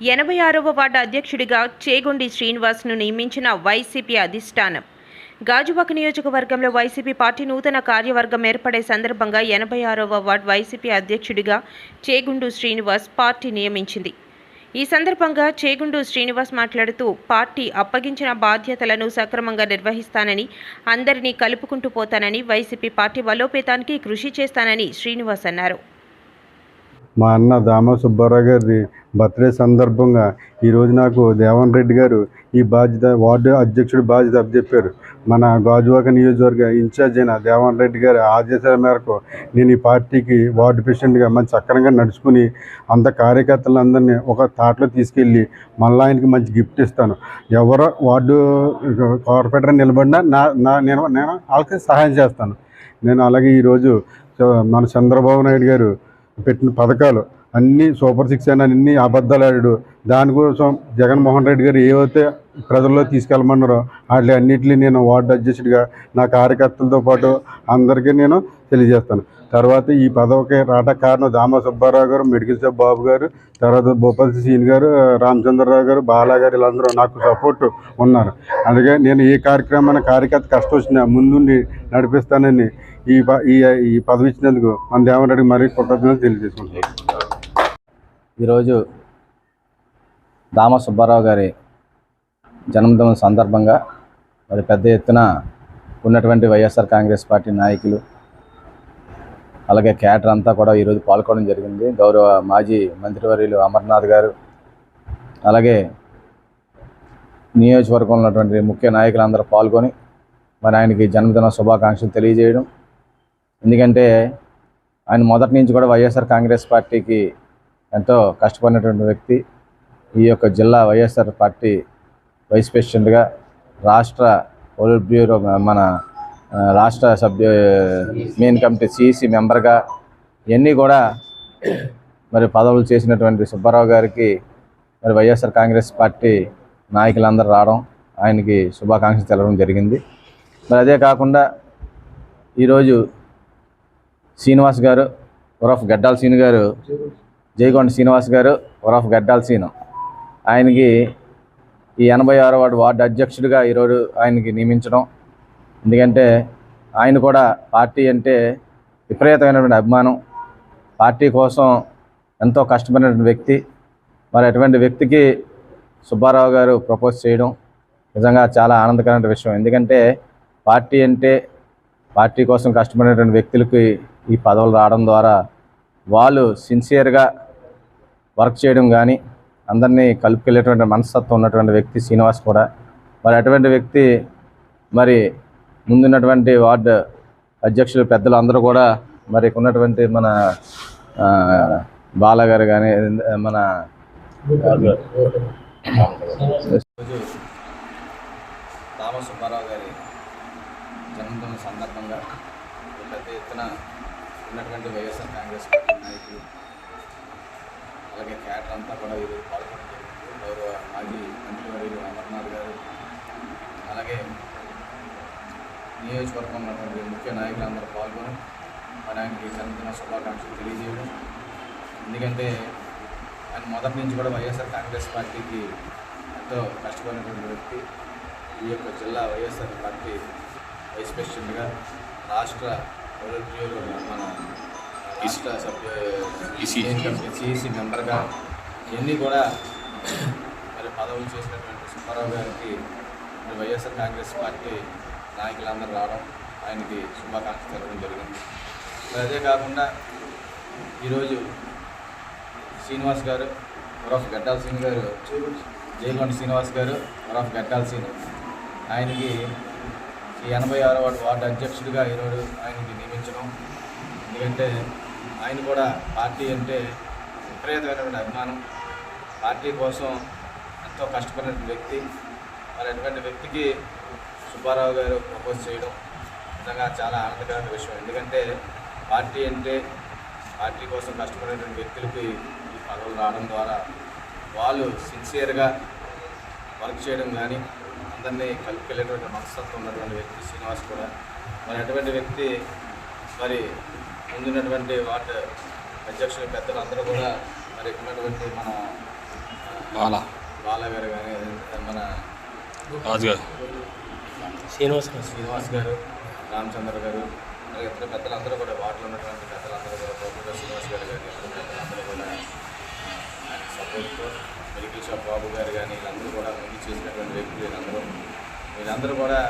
ఎనభై ఆరవ వార్డు అధ్యక్షుడిగా చేగొండి శ్రీనివాస్ను నియమించిన వైసీపీ అధిష్టానం. గాజువాక నియోజకవర్గంలో వైసీపీ పార్టీ నూతన కార్యవర్గం ఏర్పడే సందర్భంగా ఎనభై ఆరవ వార్డు వైసీపీ అధ్యక్షుడిగా చేగుండు శ్రీనివాస్ పార్టీ నియమించింది. ఈ సందర్భంగా చేగుండు శ్రీనివాస్ మాట్లాడుతూ పార్టీ అప్పగించిన బాధ్యతలను సక్రమంగా నిర్వహిస్తానని అందరినీ కలుపుకుంటూ పోతానని వైసీపీ పార్టీ బలోపేతానికి కృషి చేస్తానని శ్రీనివాస్ అన్నారు. మా అన్న దామ సుబ్బారావు గారి బర్త్డే సందర్భంగా ఈరోజు నాకు దేవన్ రెడ్డి గారు ఈ బాధ్యత వార్డు అధ్యక్షుడి బాధ్యత అప్పచెప్పారు. మన గాజువాక నియోజకవర్గ ఇన్ఛార్జ్ అయిన దేవన్ రెడ్డి గారి ఆదేశాల మేరకు నేను ఈ పార్టీకి వార్డు ప్రెసిడెంట్గా మంచి సక్రమంగా నడుచుకుని అంత కార్యకర్తలందరినీ ఒక తాటలో తీసుకెళ్ళి మళ్ళీ ఆయనకి మంచి గిఫ్ట్ ఇస్తాను. ఎవరో వార్డు కార్పొరేటర్ నిలబడినా నా నా నేను నేను వాళ్ళకి సహాయం చేస్తాను. నేను అలాగే ఈరోజు మన చంద్రబాబు నాయుడు గారు పెట్టిన పథకాలు. అన్నీ సూపర్ సిక్స్ అని అన్ని అబద్ధాలు ఆడాడు. దానికోసం జగన్మోహన్ రెడ్డి గారు ఏవైతే ప్రజల్లో తీసుకెళ్ళమన్నారో వాటి అన్నింటినీ నేను వార్డు అధ్యక్షుడిగా నా కార్యకర్తలతో పాటు అందరికీ నేను తెలియజేస్తాను. తర్వాత ఈ పదవికి రాట కారణం దామ సుబ్బారావు గారు మెడికల్ షాప్ బాబు గారు తర్వాత భూపతి సీన్ గారు రామచంద్రరావు గారు బాలా గారు వీళ్ళందరూ నాకు సపోర్ట్ ఉన్నారు. అందుకే నేను ఏ కార్యక్రమాన్ని కార్యకర్త కష్టం వచ్చినా ముందుండి నడిపిస్తానని ఈ ఈ ఈ పదవి ఇచ్చినందుకు మన దేవరెడ్డికి మరీ కృతజ్ఞతలు తెలియజేసుకుంటున్నాను. ఈరోజు దామ సుబ్బారావు గారి జన్మదినం సందర్భంగా మరి పెద్ద ఎత్తున ఉన్నటువంటి వైఎస్ఆర్ కాంగ్రెస్ పార్టీ నాయకులు అలాగే క్యాటర్ అంతా కూడా ఈరోజు పాల్గొనడం జరిగింది. గౌరవ మాజీ మంత్రివర్యులు అమర్నాథ్ గారు అలాగే నియోజకవర్గంలో ఉన్నటువంటి ముఖ్య నాయకులందరూ పాల్గొని మరి ఆయనకి జన్మదిన శుభాకాంక్షలు తెలియజేయడం. ఎందుకంటే ఆయన మొదటి నుంచి కూడా వైఎస్ఆర్ కాంగ్రెస్ పార్టీకి ఎంతో కష్టపడినటువంటి వ్యక్తి. ఈ యొక్క జిల్లా వైఎస్ఆర్ పార్టీ వైస్ ప్రెసిడెంట్గా రాష్ట్ర పొలిట్ బ్యూరో మన రాష్ట్ర సభ్యు మెయిన్ కమిటీ సిఈసి మెంబర్గా ఇవన్నీ కూడా మరి పదవులు చేసినటువంటి సుబ్బారావు గారికి మరి వైఎస్ఆర్ కాంగ్రెస్ పార్టీ నాయకులందరూ రావడం ఆయనకి శుభాకాంక్షలు తెలవడం జరిగింది. మరి అదే కాకుండా ఈరోజు శ్రీనివాస్ గారు ఉరఫ్ గడ్డాల సీని గారు జయగొండ శ్రీనివాస్ గారు వరఫ్ గడ్డాల్సీను ఆయనకి ఈ ఎనభై ఆరో వార్డు వార్డు అధ్యక్షుడిగా ఈరోజు ఆయనకి నియమించడం. ఎందుకంటే ఆయన కూడా పార్టీ అంటే విపరీతమైనటువంటి అభిమానం. పార్టీ కోసం ఎంతో కష్టపడినటువంటి వ్యక్తి. మరి అటువంటి వ్యక్తికి సుబ్బారావు గారు ప్రపోజ్ చేయడం నిజంగా చాలా ఆనందకరమైన విషయం. ఎందుకంటే పార్టీ అంటే పార్టీ కోసం కష్టపడినటువంటి వ్యక్తులకి ఈ పదవులు రావడం ద్వారా వాళ్ళు సిన్సియర్గా వర్క్ చేయడం కానీ అందరినీ కలుపుకెళ్ళేటువంటి మనస్తత్వం ఉన్నటువంటి వ్యక్తి శ్రీనివాస్ కూడా. మరి అటువంటి వ్యక్తి మరి ముందున్నటువంటి వార్డు అధ్యక్షులు పెద్దలు అందరూ కూడా మరి ఉన్నటువంటి మన ఆ, బాలగారు కానీ మన తామ సుబ్బారావు గారి జన్మదిన సందర్భంగా పెద్ద ఎత్తున ఉన్నటువంటి వైఎస్ఆర్ కాంగ్రెస్ పార్టీ నాయకులు అలాగే క్యాటర్ అంతా కూడా ఈరోజు పాల్గొనడం జరిగింది గౌరవ మాజీ మంత్రివర్యులు అమర్నాథ్ గారు అలాగే నియోజకవర్గంలో ఉన్నటువంటి ముఖ్య నాయకులందరూ పాల్గొని మరి ఆయనకి జన్మదిన శుభాకాంక్షలు తెలియజేయడం. ఎందుకంటే ఆయన మొదటి నుంచి కూడా వైఎస్ఆర్ కాంగ్రెస్ పార్టీకి ఎంతో కష్టపడినటువంటి వ్యక్తి. ఈ యొక్క జిల్లా వైఎస్ఆర్ పార్టీ వైస్ ప్రెసిడెంట్గా రాష్ట్ర పొలిట్ మన రాష్ట్ర మెంబర్గా ఇవన్నీ కూడా మరి పదవులు చేసినటువంటి సుబ్బారావు గారికి మరి వైఎస్ఆర్ కాంగ్రెస్ పార్టీ నాయకులందరూ రావడం ఆయనకి శుభాకాంక్షలు తెలవడం జరిగింది. మరి అదే కాకుండా ఈరోజు శ్రీనివాస్ గారు ఉరఫ్ గడ్డాల సింగ్ గారు జయగొండ శ్రీనివాస్ గారు ఉరఫ్ గడ్డాల్ సింగ్ ఆయనకి ఎనభై ఆరో వార్డు వార్డు అధ్యక్షుడిగా ఈరోజు ఆయనకి నియమించడం. ఎందుకంటే ఆయన కూడా పార్టీ అంటే విపరీతమైనటువంటి అభిమానం. పార్టీ కోసం ఎంతో కష్టపడిన వ్యక్తి. మరి అటువంటి వ్యక్తికి సుబ్బారావు గారు ప్రపోజ్ చేయడం నిజంగా చాలా ఆనందకరమైన విషయం. ఎందుకంటే పార్టీ అంటే పార్టీ కోసం కష్టపడేటువంటి వ్యక్తులకి ఈ పదవులు రావడం ద్వారా వాళ్ళు సిన్సియర్గా వర్క్ చేయడం కానీ అందరినీ కలుపుకెళ్ళేటువంటి మనస్తత్వం ఉన్నటువంటి వ్యక్తి శ్రీనివాస్ కూడా. మరి అటువంటి వ్యక్తి మరి ముందున్నటువంటి వార్డు అధ్యక్షులు పెద్దలు అందరూ కూడా మరి ఉన్నటువంటి మన బాలా. బాల గారు కానీ మన శ్రీనివాస్ గారు శ్రీనివాస్ గారు రామచంద్ర గారు అలాగే ఇతర పెద్దలందరూ కూడా వార్డులో ఉన్నటువంటి పెద్దలందరూ కూడా ప్రభుత్వ శ్రీనివాస్ గారు కానీ ఇతర పెద్దలందరూ కూడా ఆయన సపోర్ట్తో మెడికల్ షాప్ బాబు గారు కానీ వీళ్ళందరూ కూడా ముందు చేసినటువంటి వ్యక్తులు వీళ్ళందరూ. వీళ్ళందరూ కూడా